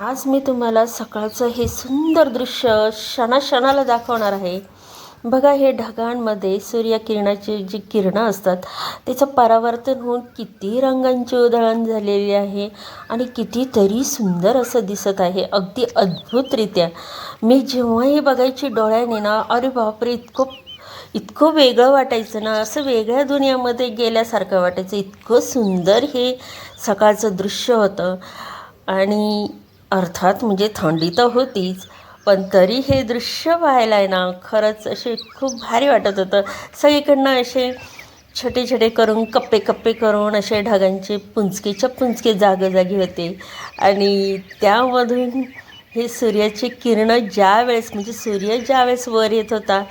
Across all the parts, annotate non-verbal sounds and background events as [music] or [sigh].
आज मी तुम्हाला सकाळचं हे सुंदर दृश्य क्षणाक्षणाला दाखवणार आहे. बघा हे ढगांमध्ये सूर्यकिरणाची जी किरणं असतात त्याचं परावर्तन होऊन किती रंगांची उधळण झालेली आहे आणि कितीतरी सुंदर असं दिसत आहे अगदी अद्भुतरित्या. मी जेव्हाही बघायची डोळ्याने ना अरे बापरे इतकं इतकं वेगळं वाटायचं ना असं वेगळ्या दुनियामध्ये गेल्यासारखं वाटायचं. इतकं सुंदर हे सकाळचं दृश्य होतं. आणि अर्थात म्हणजे थंडी तर होतीच पण तरी हे दृश्य पाहायला आहे ना खरंच असे खूप भारी वाटत होतं. सगळीकडनं असे छोटे छोटे करून कप्पे कप्पे करून असे ढगांचे पुंचकेच्या पुंचके जागोजागी होते. आणि त्यामधून हे सूर्याची किरणं ज्या वेळेस म्हणजे सूर्य ज्या वेळेस वर येत होता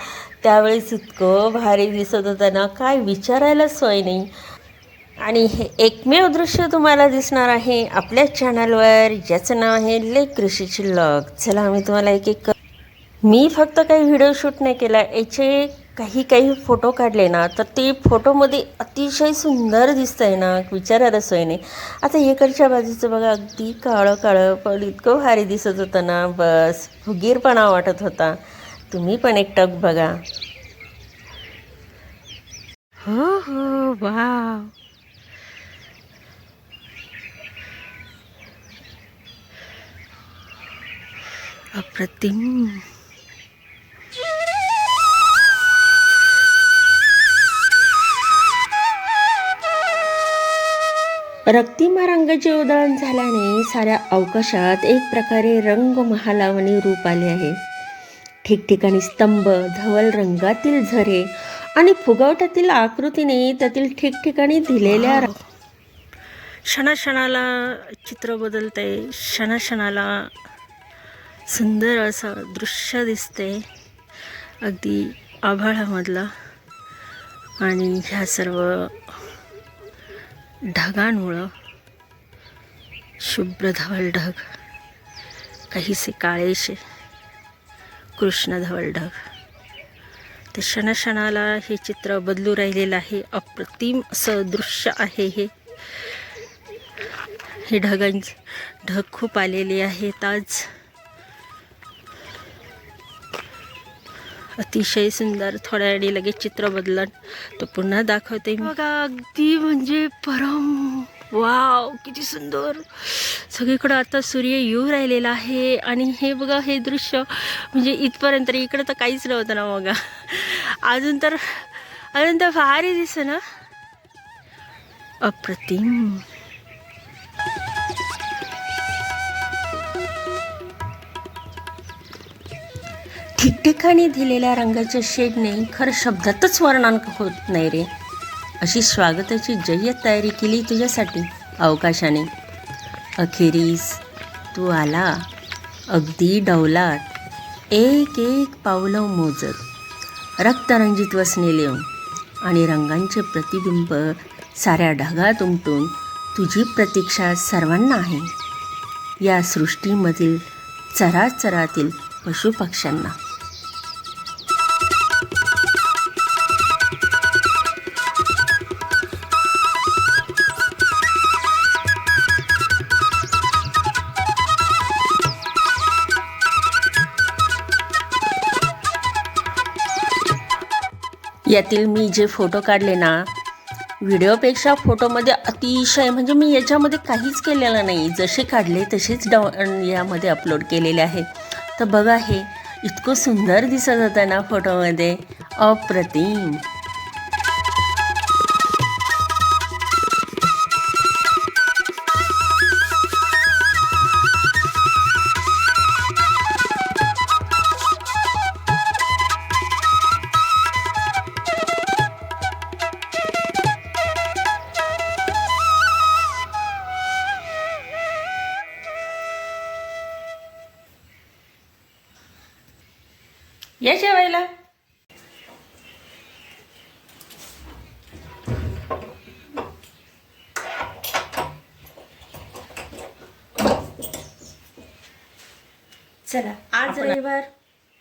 त्यावेळेस इतकं भारी दिसत होतं ना काय विचारायला सोय नाही. आणि हे एकमेव दृश्य तुम्हाला दिसणार आहे आपल्याच चॅनलवर ज्याचं नाव आहे लेक कृषीची लग चला आम्ही तुम्हाला एक एक मी फक्त काही व्हिडिओ शूट नाही केला. याचे काही काही फोटो काढले ना तर ते फोटोमध्ये अतिशय सुंदर दिसत आहे ना विचारायला सोय नाही. आता इकडच्या बाजूचं बघा अगदी काळं काळं पण इतकं भारी दिसत होतं ना बस. फुगीरपणा वाटत होता. तुम्ही पण एक टक बघा. हो हो वाव. अप्रतिम. रक्तिमा रंगाचे उधळण झाल्याने साऱ्या अवकाशात एक प्रकारे रंगमहालावणी रूप आले आहे. ठिकठिकाणी स्तंभ धवल रंगातील झरे आणि फुगवट्यातील आकृतीने त्यातील ठिकठिकाणी दिलेल्या क्षणाक्षणाला चित्र बदलते क्षणाक्षणाला सुंदर असं दृश्य दिसते. अगदी आभाळामधलं. आणि ह्या सर्व ढगांमुळं. शुभ्र धवल ढग. काहीसे काळेसे कृष्ण धवल ढग. तर क्षणाक्षणाला हे चित्र बदलू राहिलेलं आहे. अप्रतिम असं दृश्य आहे हे. हे ढगांचे ढग खूप आलेले आहेत आज. अतिशय सुंदर थोड्या वेळी लगेच चित्र बदलन. तो पुन्हा दाखवते. बघा अगदी म्हणजे परम. वाव किती सुंदर. सगळीकडं आता सूर्य येऊ राहिलेला आहे. आणि हे बघा हे दृश्य म्हणजे इथपर्यंत इकडं तर काहीच नव्हतं ना बघा. अजून तर अजून तर भारी दिसं ना. अप्रतिम. ठिकठिकाणी दिलेल्या रंगाच्या शेडने खरं शब्दातच वर्णन होत नाही रे. अशी स्वागताची जय्यत तयारी केली तुझ्यासाठी अवकाशाने. अखेरीस तू आला अगदी डौलात एक एक पावलं मोजत रक्तरंजित वसने लिहून आणि रंगांचे प्रतिबिंब साऱ्या ढगात उमटून तुझी प्रतीक्षा सर्वांना आहे. या सृष्टीमधील चराचरातील पशुपक्ष्यांना. यातील मी जे फोटो काढले ना व्हिडिओपेक्षा फोटोमध्ये अतिशय म्हणजे मी याच्यामध्ये काहीच केलेलं नाही. जसे काढले तसेच डाउ यामध्ये अपलोड केलेले आहे. तर बघा हे इतकं सुंदर दिसत होतं ना फोटोमध्ये. अप्रतिम.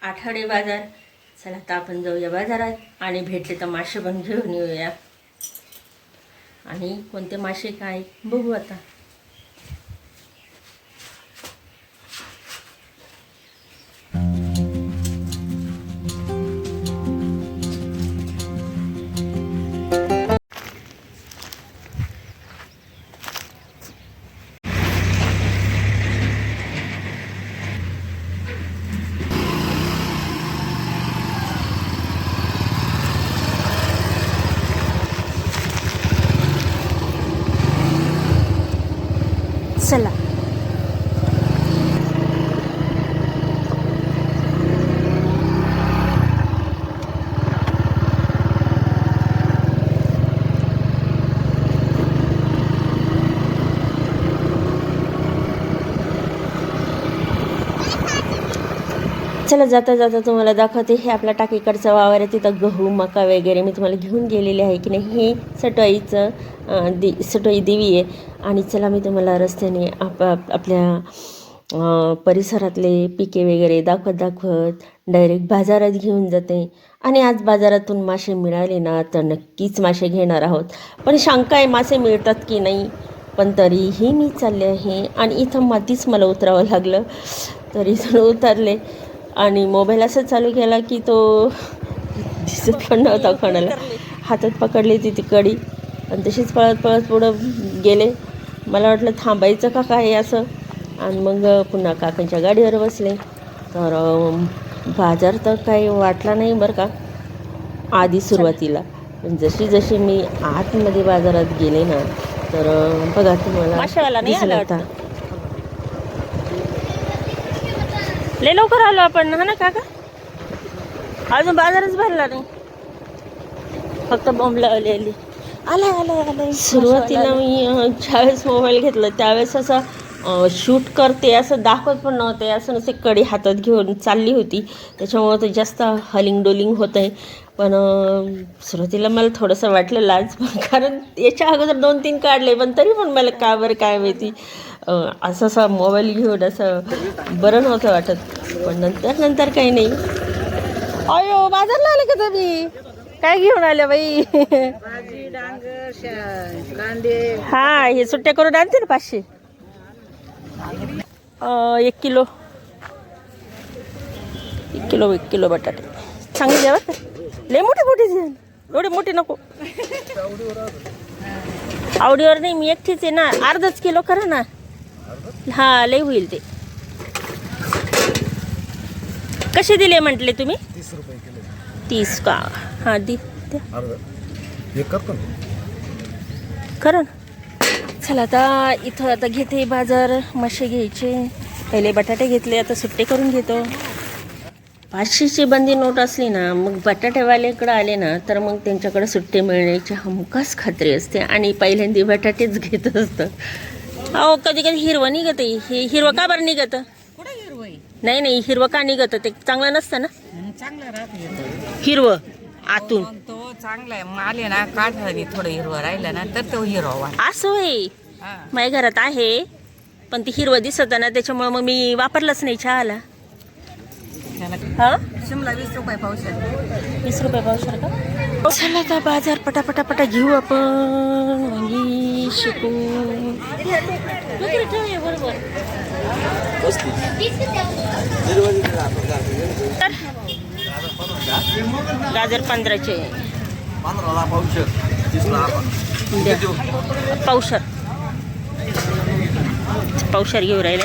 आठवडे बाजार. चला आता आपण जाऊया बाजारात आणि भेटले तर मासे पण घेऊन येऊया. आणि कोणते मासे काय? बघू आता. चला. चला जाता जाता तुम्हाला दाखवते? हे आपल्या टाकीकडचा वावर आहे तिथं गहू मका वगैरे मी तुम्हाला घेऊन गेलेले आहे की नाही हे सटवाईचं दि दे सटवाई देवी आहे. आणि चला मी तुम्हाला रस्त्याने आप आपल्या परिसरातले पिके वगैरे दाखवत दाखवत डायरेक्ट बाजारात घेऊन जाते. आणि आज बाजारातून मासे मिळाले ना तर नक्कीच मासे घेणार आहोत. पण शंका आहे मासे मिळतात की नाही? पण तरीही मी चालले आहे आणि इथं मातीच मला उतरावं लागलं. तरी जण उतरले. आणि मोबाईल असं चालू केला की तो दिसत पण नव्हता कोणाला. हातात पकडली ती ती कडी आणि तशीच पळत पळत पुढं गेले. मला वाटलं थांबायचं का काय असं? आणि मग पुन्हा काकांच्या गाडीवर बसले. तर बाजार तर काही वाटला नाही बरं का. आधी सुरुवातीला. पण जशी जशी मी आतमध्ये बाजारात गेले ना तर बघा तुम्हाला दिसलं आता लय लवकर आलो आपण हा ना काका? अजून बाजारच भरला नाही. फक्त बॉम्ब लावलेली. आलाय आलाय आलाय. सुरुवातीला मी ज्यावेळेस मोबाईल घेतला त्यावेळेस असं शूट करते असं दाखवत पण नव्हते. असं नसे कडी हातात घेऊन चालली होती. त्याच्यामुळं ते जास्त हलिंग डोलिंग होत आहे पण सुरुवातीला मला थोडंसं वाटलं लाज पण कारण याच्या अगोदर दोन तीन काढले पण तरी पण मला का बरं काय माहिती. असं असं मोबाईल घेऊन असं बरं नव्हतं वाटत. पण नंतर नंतर काही नाही. अयो बाजारला आले का तुम्ही? काय घेऊन आले बाई? हा हे सुट्ट्या करून आणते ना पाचशे. एक किलो. एक किलो एक किलो बटाटे. चांगले द्या लय मोठे मोठे एवढे मोठे नको. [laughs] आवडीवर नाही मी एकटीच आहे ना. अर्धच किलो करा ना. हा लय होईल ते. कसे दिले म्हटले तुम्ही? तीस रुपये किलो. तीस का? हां दि खरं चला आता इथं आता घेते बाजार मासे घ्यायचे. पहिले बटाटे घेतले आता सुट्टे करून घेतो. पाचशेची बंदी नोट असली ना मग बटाटेवाल्याकडे आले ना तर मग त्यांच्याकडे सुट्टे मिळण्याची हमखास खात्री असते. आणि पहिल्यांदा बटाटेच घेत असतं अहो कधी कधी हिरवं निघत हे. हिरवं का बरं निघतं? कुठे हिरवय नाही नाही हिरवं का निघतं? ते चांगलं नसतं ना? चांगला राहते हिरवं. आतून. मग तो चांगला आहे. मग आले ना हवी थोडं हिरवं राहिलं ना तर तो हिरवा असं होय. माझ्या घरात आहे पण ती हिरवं दिसत ना त्याच्यामुळे मग मी वापरलंच नाही चहाला. हा? शिमला वीस रुपये पाऊस वीस रुपये पावशर का? चला आता बाजार पटापटा पटा घेऊ आपण. वांगी शिकू गाजर पंधराचे पावशर. पावशर घेऊ राहिले.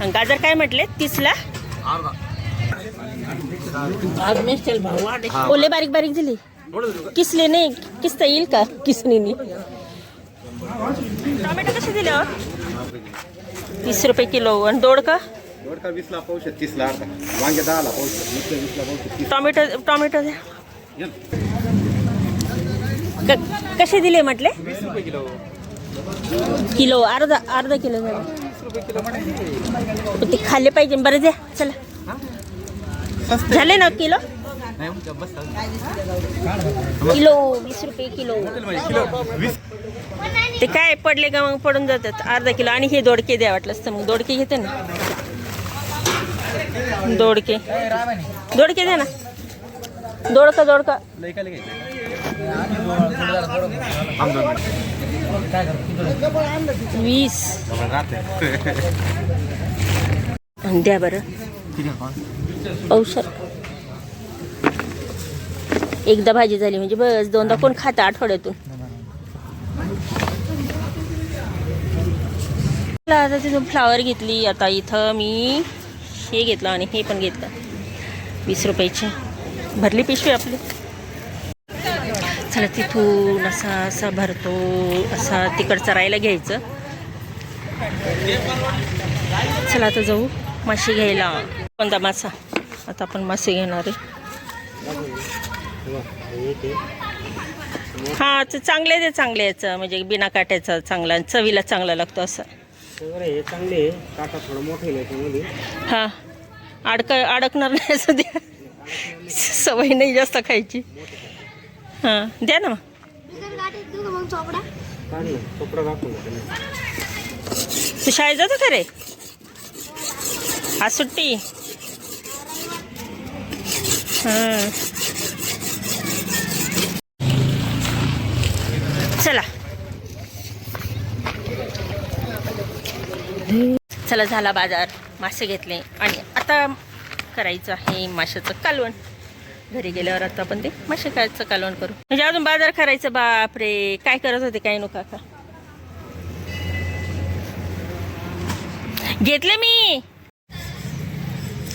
आणि गाजर काय म्हटले? तीसला? ओले बारीक बारीक झाली किसले नाही किसता येईल का किसणीनी टोमॅटो कसे दिले हो? तीस रुपये किलो आणि दोड का वीसला तीसला अर्धा. वांगे दहाला टोमॅटो टोमॅटो द्या. कसे दिले म्हटले? किलो. किलो अर्धा अर्धा किलो झालं. पण ते खाल्ले पाहिजे बरं द्या चला. झाले ना किलो? किलो, वीस रुपये किलो. ते काय पडले का मग पडून जातात? अर्धा किलो. आणि हे दोडके द्या वाटलंच तर मग. दोडके घेते ना. दोडके. दोडके द्या ना. दोडका दोडका. वीस. द्या बरं. औषध. एकदा भाजी झाली म्हणजे बस दोनदा कोण खातं आठवड्यातून. आता तिथून फ्लावर घेतली. आता इथं मी हे घेतलं आणि हे पण घेतलं. वीस रुपयाची. भरली पिशवी आपली. चला तिथून असा असा भरतो. असा तिकडचं चरायला घ्यायचं. चला आता जाऊ. मासे घ्यायला. कोणता मासा? आता आपण मासे घेणार आहे. हा चांगले ते चांगले याचं म्हणजे बिना काट्याचं चांगला आणि चवीला चांगला लागतो असं. हे चांगले काटा थोडा मोठा हा. अडक अडकणार नाही असं द्या. सवय नाही जास्त खायची. हां द्या ना मग. तू शाळेत जातो का रे? आज सुट्टी. हां चला चला झाला बाजार. मासे घेतले. आणि आता करायचं आहे माशाचं कालवण. घरी गेल्यावर आता आपण ते मासे करायचं कालवण करू. म्हणजे अजून बाजार करायचं बापरे. काय करत होते काय नको काका? घेतले मी.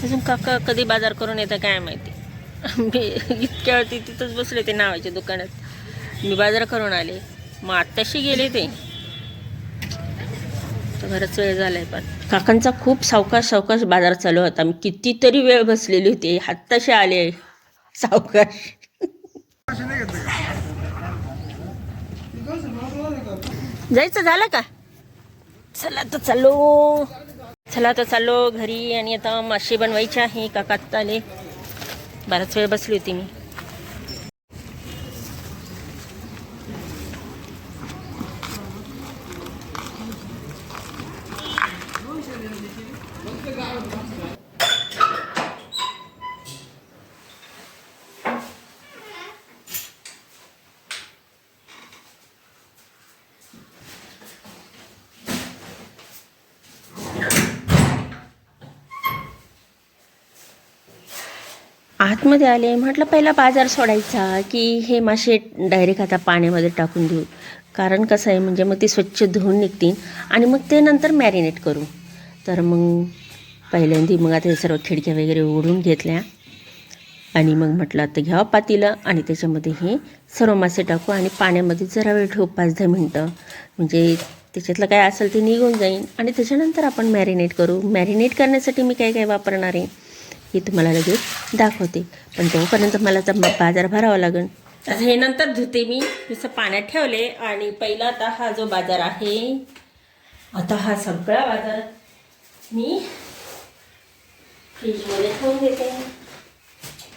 अजून काका कधी बाजार करून येतं काय माहिती? मी इतक्या वेळती तिथंच बसले ते नावाच्या दुकानात. मी बाजार करून आले. मग आत्ताशी गेले ते. घरच वेळ झालाय पण. काकांचा खूप सावकाश सावकाश बाजार चालू होता. मी कितीतरी वेळ बसलेली होती. आत्ताशी आले. सावकाश. जायचं झालं का? चला तर चाललो चला तर चाललो घरी आणि आता मासे बनवायचे आहे. काका आत्ता आले. बराच वेळ बसली होती मी. आतमध्ये आले म्हटलं पहिला बाजार सोडायचा की हे मासे डायरेक्ट आता पाण्यामध्ये टाकून देऊ. कारण कसं आहे म्हणजे मग ते स्वच्छ धुवून निघतील आणि मग ते नंतर मॅरिनेट करू. तर मग पहिल्यांदा मग आता हे सर्व खिडक्या वगैरे उघडून घेतल्या. आणि मग म्हटलं आता घ्यावं पातीलं आणि त्याच्यामध्ये हे सर्व मासे टाकू आणि पाण्यामध्ये जरा वेळ ठेवू पाच दहा मिनटं. म्हणजे त्याच्यातलं काय असेल ते निघून जाईल आणि त्याच्यानंतर आपण मॅरिनेट करू. मॅरिनेट करण्यासाठी मी काय काय वापरणार आहे? हे तुम्हाला लगेच दाखवते. पण तोपर्यंत मला तर बाजार भरावा लागेल. आता हे नंतर धुते मी. नुसतं पाण्यात ठेवले आणि पहिला आता हा जो बाजार आहे आता हा सगळा बाजार मी फ्रीजमध्ये ठेवून देते.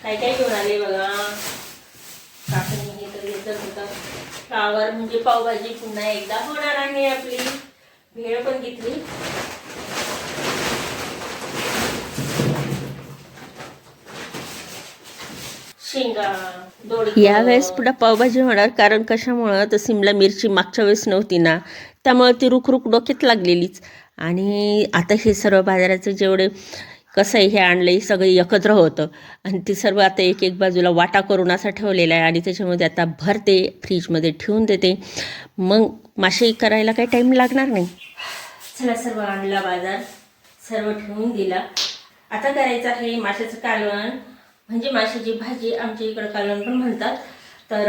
काय काय घेऊन आले बघा. काकणी हे तर घेतलं होतं. फ्लावर म्हणजे पावभाजी पुन्हा एकदा होणार आहे आपली. भेळ पण घेतली. यावेळेस पुढे पावभाजी होणार कारण कशामुळं? तर सिमला मिरची मागच्या वेळेस नव्हती ना. त्यामुळं ती रुख रुख डोक्यात लागलेलीच. आणि आता हे सर्व बाजाराचं जेवढे कसं आहे हे आणलं हे सगळं एकत्र होतं. आणि ते सर्व आता एक एक बाजूला वाटा करून असा ठेवलेला आहे. आणि त्याच्यामध्ये आता भरते फ्रीजमध्ये ठेवून देते. मग मासे करायला काही टाईम लागणार नाही. चला सर्व आणला बाजार. सर्व ठेवून दिला. आता करायचं आहे माशाचं कालवण. म्हणजे माशाची भाजी आमच्या इकडं कालवण पण म्हणतात. तर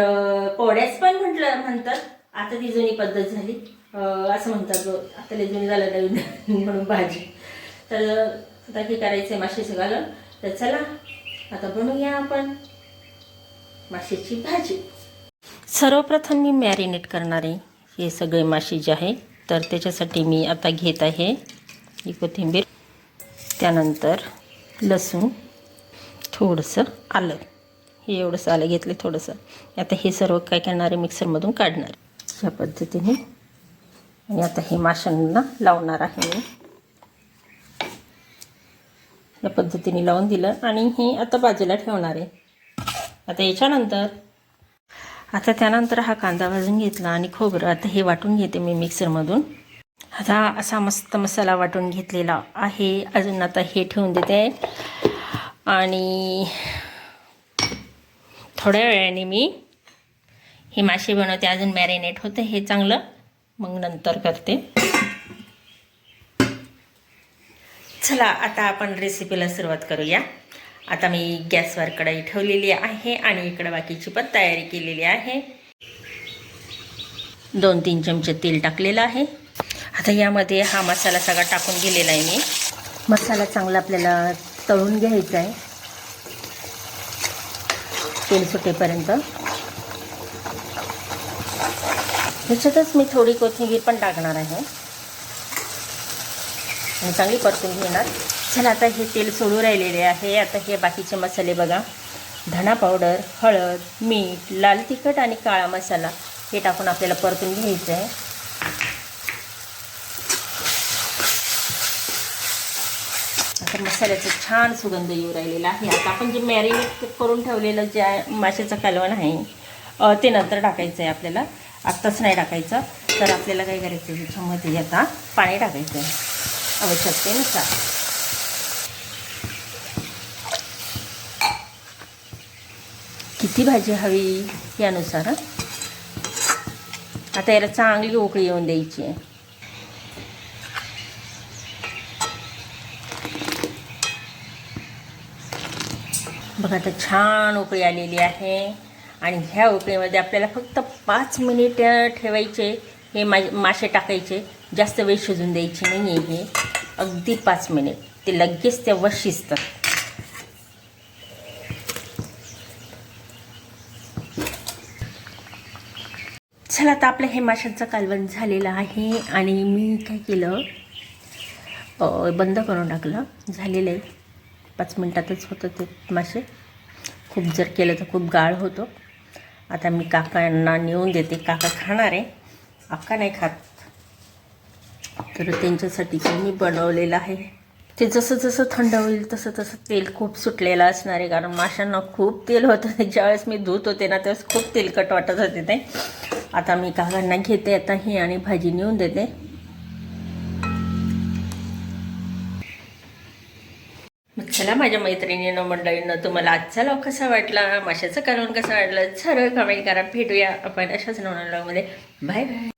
पोड्याच पोळ्याच पण म्हटलं म्हणतात. आता ती जुनी पद्धत झाली. असं म्हणतात आता लय जुनी झालं नवीन म्हणून भाजी. तर आता हे करायचं आहे माशाचं कालवण. तर चला आता बनवूया आपण माशाची भाजी. सर्वप्रथम मी मॅरिनेट करणार आहे. हे सगळे मासे जे आहे तर त्याच्यासाठी मी आता घेत आहे ही कोथिंबीर त्यानंतर लसूण थोडंसं आलं. हे एवढंसं आलं घेतलं थोडंसं. आता हे सर्व काय करणार आहे? मिक्सरमधून काढणार. ह्या पद्धतीने. आणि आता हे माशांना लावणार आहे मी. या पद्धतीने लावून दिलं आणि हे आता बाजूला ठेवणार आहे. आता याच्यानंतर आता त्यानंतर हा कांदा भाजून घेतला आणि खोबरं. आता हे वाटून घेते मी मिक्सरमधून. आता असा मस्त मसाला वाटून घेतलेला आहे. अजून आता हे ठेवून देते. आणि थोड्या वेळाने मी हे मासे बनवते. अजून मॅरिनेट होते. हे चांगलं. मग नंतर करते. चला आता आपण रेसिपीला सुरुवात करूया. आता मी गॅसवर कढई ठेवलेली आहे आणि इकडं बाकीची पण तयारी केलेली आहे. दोन तीन चमचे तेल टाकलेलं आहे. आता यामध्ये हा मसाला सगळा टाकून दिलेला आहे मी. मसाला चांगला आपल्याला तळून घ्यायचं आहे. तेल सुटेपर्यंत. ह्याच्यातच मी थोडी कोथिंबीर पण टाकणार आहे. आणि चांगली परतून घेणार. चला आता हे तेल सोडू राहिलेले आहे. आता हे बाकीचे मसाले बघा. धणा पावडर हळद मीठ लाल तिखट आणि काळा मसाला हे टाकून आपल्याला परतून घ्यायचं आहे आता मसाल्याचा छान सुगंध येऊ राहिलेला आहे. आता आपण जे मॅरिनेट करून ठेवलेलं जे माशाचं कालवण आहे ते नंतर टाकायचं आहे आपल्याला. आत्ताच नाही टाकायचं तर आपल्याला काय करायचं आहे ह्याच्यामध्ये आता पाणी टाकायचं आहे आवश्यकतेनुसार. किती भाजी हवी यानुसार आता याला चांगली उकळी येऊन द्यायची आहे. बघा आता छान उकळी आलेली आहे. आणि ह्या उकळीमध्ये आपल्याला फक्त पाच मिनिट ठेवायचे. हे मा मासे टाकायचे. जास्त वेळ शिजून द्यायचे नाही आहे हे. अगदी पाच मिनिट. ते लगेच तेव्हा शिजतात. चला आता आपलं हे माशांचं कालवण झालेलं आहे. आणि मी काय केलं? बंद करून टाकलं. झालेलं आहे. पाच मिनटातच होतं ते मासे. खूप जर केलं तर खूप गाळ होतो. आता मी काकांना नेऊन देते. काका खाणार आहे. अक्का नाही खात. तर त्यांच्यासाठी ते मी बनवलेलं आहे. ते जसं जसं थंड होईल तसं तसं तेल खूप सुटलेलं असणार आहे. कारण माशांना खूप तेल होतं. [laughs] ज्यावेळेस मी धुत होते ना त्यावेळेस खूप तेलकट वाटत होते ते. आता मी काकांना घेते. आता ही आणि भाजी नेऊन देते. चला माझ्या मैत्रिणीनं मंडळीनं तुम्हाला आजचा लॉक कसा वाटला? माशाचं कालवण कसं वाटलं? सरळ कमेंट करा. भेटूया आपण अशाच नवनवीन लॉगमध्ये बाय बाय